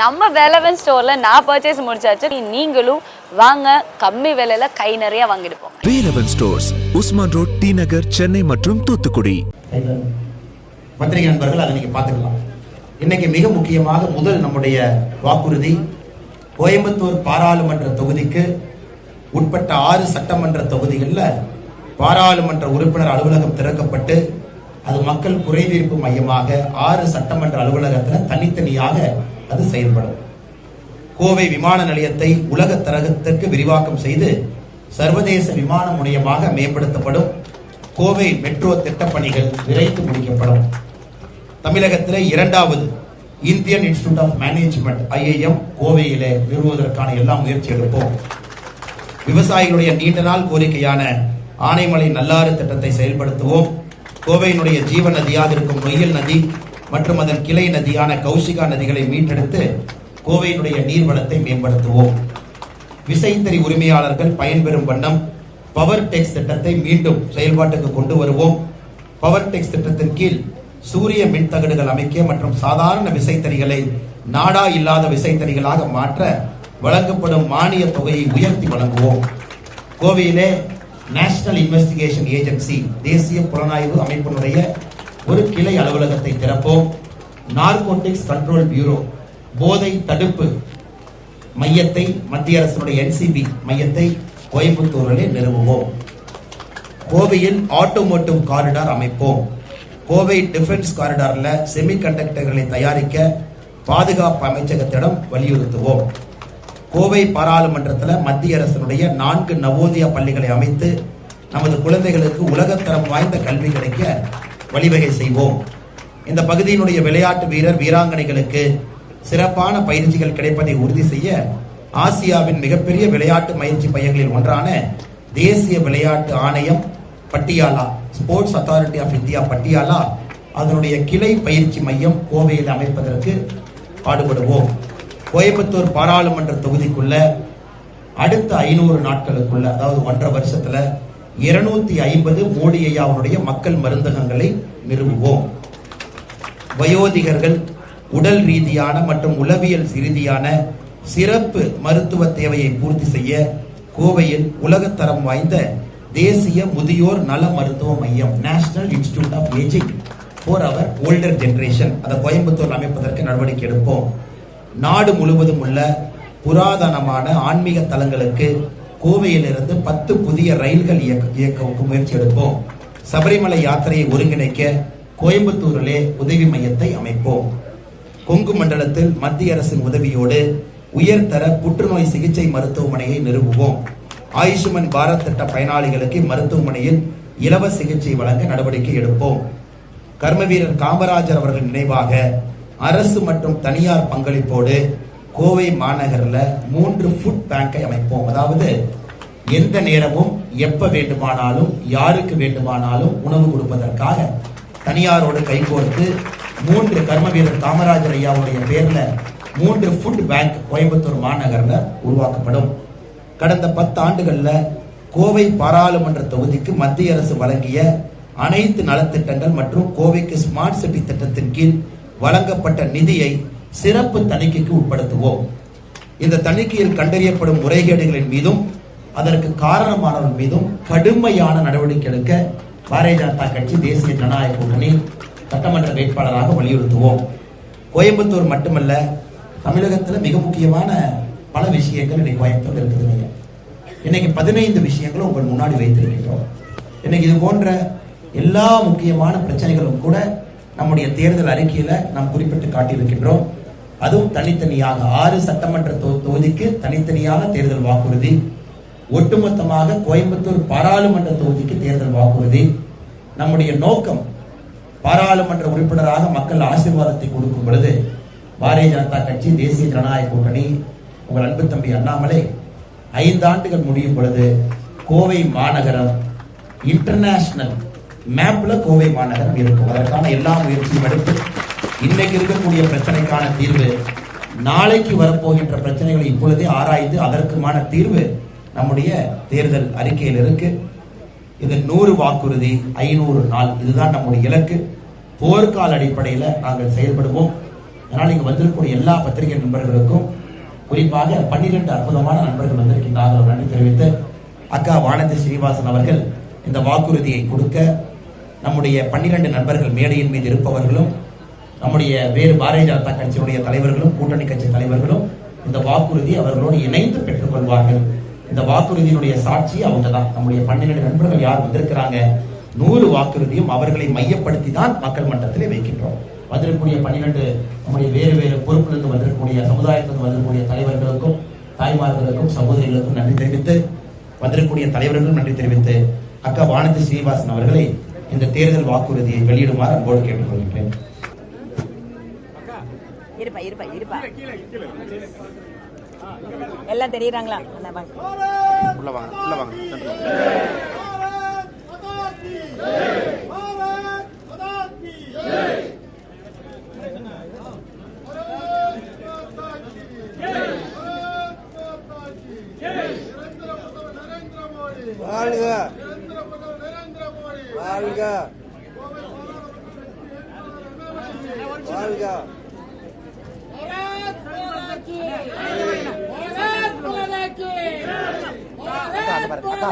நம்ம வேலவன் ஸ்டோர்ல நான் பர்ச்சேஸ் முடிச்சாச்சு. நீங்களும் வாங்க கம்மி விலையில கை நிறைய வாங்கிட்டு போங்க. Velavan stores Usman road T Nagar Chennai மற்றும் தூத்துக்குடி. பத்திரிகை நண்பர்கள் அதை நீங்க பார்த்துக்கலாம். இன்னைக்கு மிக முக்கியமாக முதல் நம்முடைய வாக்குறுதி கோயம்புத்தூர் பாராளுமன்ற தொகுதிக்கு உட்பட்ட ஆறு சட்டமன்ற தொகுதிகளில் பாராளுமன்ற உறுப்பினர் அலுவலகம் திறக்கப்பட்டு அது மக்கள் குறைதீர்ப்பு மையமாக ஆறு சட்டமன்ற அலுவலகத்தில் தனித்தனியாக அது செயல்படும். கோவை விமான நிலையத்தை உலக தரகத்திற்கு விரிவாக்கம் செய்து சர்வதேச விமான முனையமாக மேம்படுத்தப்படும். கோவை மெட்ரோ திட்டப்பணிகள் விரைந்து முடிக்கப்படும். தமிழகத்திலே இரண்டாவது Indian institute of management IIM கோவையிலே நிறுவுவதற்கான எல்லா முயற்சி எடுப்போம். விவசாயிகளுடைய நீண்ட நாள் கோரிக்கையான ஆனைமலை நல்லாறு திட்டத்தை செயல்படுத்துவோம். கோவையினுடைய ஜீவ நதியாக இருக்கும் நொய்யல் நதி மற்றும் அதன் கிளை நதியான கௌசிகா நதிகளை மீட்டெடுத்து கோவையினுடைய நீர்வளத்தை மேம்படுத்துவோம். விசைத்தறி உரிமையாளர்கள் பயன்பெறும் வண்ணம் பவர் டெக்ஸ் திட்டத்தை மீண்டும் செயல்பாட்டுக்கு கொண்டு வருவோம். பவர் டெக்ஸ் திட்டத்தின் கீழ் சூரிய மின்தகடுகள் அமைக்க மற்றும் சாதாரண விசைத்தறிகளை நாடா இல்லாத விசைத்தறிகளாக மாற்ற வழங்கப்படும் மானிய தொகையை உயர்த்தி வழங்குவோம். கோவையிலே நேஷனல் இன்வெஸ்டிகேஷன் ஏஜென்சி தேசிய புலனாய்வு அமைப்பினுடைய ஒரு கிளை அலுவலகத்தை திறப்போம். நார்கோட்டிக்ஸ் கண்ட்ரோல் பியூரோ போதை தடுப்பு மையத்தை மத்திய அரசினுடைய என்சிபி மையத்தை கோயம்புத்தூரிலே நிறுவுவோம். கோவையில் ஆட்டோமோட்டிவ் காரிடார் அமைப்போம். கோவை டிஃபென்ஸ் காரிடாரில் செமி கண்டக்டர்களை தயாரிக்க பாதுகாப்பு அமைச்சகத்திடம் வலியுறுத்துவோம். கோவை பாராளுமன்றத்தில் மத்திய அரசினுடைய நான்கு நவோதய பள்ளிகளை அமைத்து நமது குழந்தைகளுக்கு உலகத்தரம் வாய்ந்த கல்வி கிடைக்க வழிவகை செய்வோம். இந்த பகுதியினுடைய விளையாட்டு வீரர் வீராங்கனைகளுக்கு சிறப்பான பயிற்சிகள் கிடைப்பதை உறுதி செய்ய ஆசியாவின் மிகப்பெரிய விளையாட்டு பயிற்சி மையங்களில் ஒன்றான தேசிய விளையாட்டு ஆணையம் Patiala sports authority of India Patiala அதனுடைய கிளை பயிற்சி மையம் கோவையில் அமைப்பதற்கு பாடுபடுவோம். கோயம்புத்தூர் பாராளுமன்ற தொகுதிக்குள்ள அடுத்த ஐநூறு நாட்களுக்குள்ள அதாவது ஒன்றரை வருஷத்துல இருநூத்தி ஐம்பது மோடி ஐயாவுடைய மக்கள் மருந்தகங்களை நிறுவுவோம். வயோதிகர்கள் உடல் ரீதியான மற்றும் உளவியல் ரீதியான சிறப்பு மருத்துவ தேவையை பூர்த்தி செய்ய கோவையில் உலகத்தரம் வாய்ந்த தேசிய முதியோர் நல மருத்துவ மையம் national institute of ageing for our older generation அதை கோயம்புத்தூர் அமைப்பதற்கு நடவடிக்கை எடுப்போம். நாடு முழுவதும் உள்ள புராதனமான ஆன்மீக தலங்களுக்கு கோவையிலிருந்து பத்து புதிய ரயில்கள் இயக்க இயக்க முயற்சி எடுப்போம். சபரிமலை யாத்திரையை ஒருங்கிணைக்க கோயம்புத்தூரிலே உதவி மையத்தை அமைப்போம். கொங்கு மண்டலத்தில் மத்திய அரசின் உதவியோடு உயர்தர புற்றுநோய் சிகிச்சை மருத்துவமனையை நிறுவுவோம். ஆயுஷ்மன் பாரத் திட்ட பயனாளிகளுக்கு மருத்துவமனையில் இலவச சிகிச்சை வழங்க நடவடிக்கை எடுப்போம். கர்மவீரர் காமராஜர் அவர்கள் நினைவாக அரசு மற்றும் தனியார் பங்களிப்போடு கோவை மாநகரில் மூன்று ஃபுட் பேங்கை அமைப்போம். அதாவது எந்த நேரமும் எப்ப வேண்டுமானாலும் யாருக்கு வேண்டுமானாலும் உணவு கொடுப்பதற்காக தனியாரோடு கைகோர்த்து மூன்று கர்ம வீரர் காமராஜர் ஐயாவுடைய பேர்ல மூன்று ஃபுட் பேங்க் கோயம்புத்தூர் மாநகரில் உருவாக்கப்படும். கடந்த பத்து ஆண்டுகளில் கோவை பாராளுமன்ற தொகுதிக்கு மத்திய அரசு வழங்கிய அனைத்து நலத்திட்டங்கள் மற்றும் கோவைக்கு ஸ்மார்ட் சிட்டி திட்டத்தின் கீழ் வழங்கப்பட்ட நிதியை சிறப்பு தணிக்கைக்கு உட்படுத்துவோம். இந்த தணிக்கையில் கண்டறியப்படும் முறைகேடுகளின் மீதும் அதற்கு காரணமானவர் மீதும் கடுமையான நடவடிக்கை எடுக்க பாரதிய ஜனதா கட்சி தேசிய ஜனநாயக கூட்டணி சட்டமன்ற வேட்பாளராக வலியுறுத்துவோம். கோயம்புத்தூர் மட்டுமல்ல தமிழகத்தில் மிக முக்கியமான பல விஷயங்கள் இன்னைக்கு கோயம்புத்தூர் இருக்குதுங்க இன்னைக்கு பதினைந்து விஷயங்களும் உங்கள் முன்னாடி வைத்திருக்கின்றோம். இன்னைக்கு இது போன்ற எல்லா முக்கியமான பிரச்சனைகளும் கூட நம்முடைய தேர்தல் அறிக்கையில நாம் குறிப்பிட்டு காட்டியிருக்கின்றோம். அதுவும் தனித்தனியாக ஆறு சட்டமன்ற தொகுதிக்கு தனித்தனியாக தேர்தல் வாக்குறுதி. ஒட்டுமொத்தமாக கோயம்புத்தூர் பாராளுமன்ற தொகுதிக்கு தேர்தல் வாக்குறுதி. நம்முடைய நோக்கம் பாராளுமன்ற உறுப்பினராக மக்கள் ஆசீர்வாதத்தை கொடுக்கும் பொழுது பாரதிய ஜனதா கட்சி தேசிய ஜனநாயக கூட்டணி உங்கள் அன்பு தம்பி அண்ணாமலை ஐந்தாண்டுகள் முடியும் பொழுது கோவை மாநகரம் இன்டர்நேஷனல் மேப்ல கோவை மாநகரம் இருக்கும். அதற்கான எல்லா முயற்சியும் எடுத்து இன்னைக்கு இருக்கக்கூடிய பிரச்சனைக்கான தீர்வு நாளைக்கு வரப்போகின்ற பிரச்சனைகளை இப்பொழுதே ஆராய்ந்து அதற்குமான தீர்வு நம்முடைய தேர்தல் அறிக்கையில் இருக்கு. இது நூறு வாக்குறுதி ஐநூறு நாள். இதுதான் நம்முடைய இலக்கு. போர்க்கால அடிப்படையில் நாங்கள் செயல்படுவோம். அதனால் இங்கே வந்திருக்கக்கூடிய எல்லா பத்திரிகை நண்பர்களுக்கும் குறிப்பாக பன்னிரண்டு அற்புதமான நண்பர்கள் வந்திருக்கின்றார்கள். நன்றி தெரிவித்து அக்கா வானதி ஸ்ரீனிவாசன் அவர்கள் இந்த வாக்குறுதியை கொடுக்க நம்முடைய பன்னிரண்டு நண்பர்கள் மேடையின் மீது இருப்பவர்களும் நம்முடைய வேறு பாரதிய ஜனதா கட்சியினுடைய தலைவர்களும் கூட்டணி கட்சி தலைவர்களும் இந்த வாக்குறுதி அவர்களோடு இணைந்து பெற்றுக்கொள்வார்கள் இந்த வாக்குறுதியினுடைய சாட்சி அவங்க தான் நம்முடைய பன்னிரண்டு நண்பர்கள் யார் வந்திருக்கிறாங்க? நூறு வாக்குறுதியும் அவர்களை மையப்படுத்தி தான் மக்கள் மன்றத்திலே வைக்கின்றோம். வந்திருக்கக்கூடிய பன்னிரண்டு நம்முடைய வேறு வேறு பொறுப்பிலிருந்து வந்திருக்கக்கூடிய சமுதாயத்திலிருந்து வந்திருக்கக்கூடிய தலைவர்களுக்கும் தாய்மார்களுக்கும் சகோதரிகளுக்கும் நன்றி தெரிவித்து வந்திருக்கக்கூடிய தலைவர்களுக்கும் நன்றி தெரிவித்து அக்கா வானதி ஸ்ரீனிவாசன் அவர்களை இந்த தேர்தல் வாக்குறுதியை வெளியிடுமாறு அன்போடு கேட்டுக்கொள்கின்றேன். இருப்பா இருப்பா இருப்பா. எல்லாம் தெரியுறாங்களா? அண்ணா, வாங்க. உள்ள வாங்க உள்ள வாங்க சென்டர்ல. வாழ்க அக்கா, அங்க பாரு. அக்கா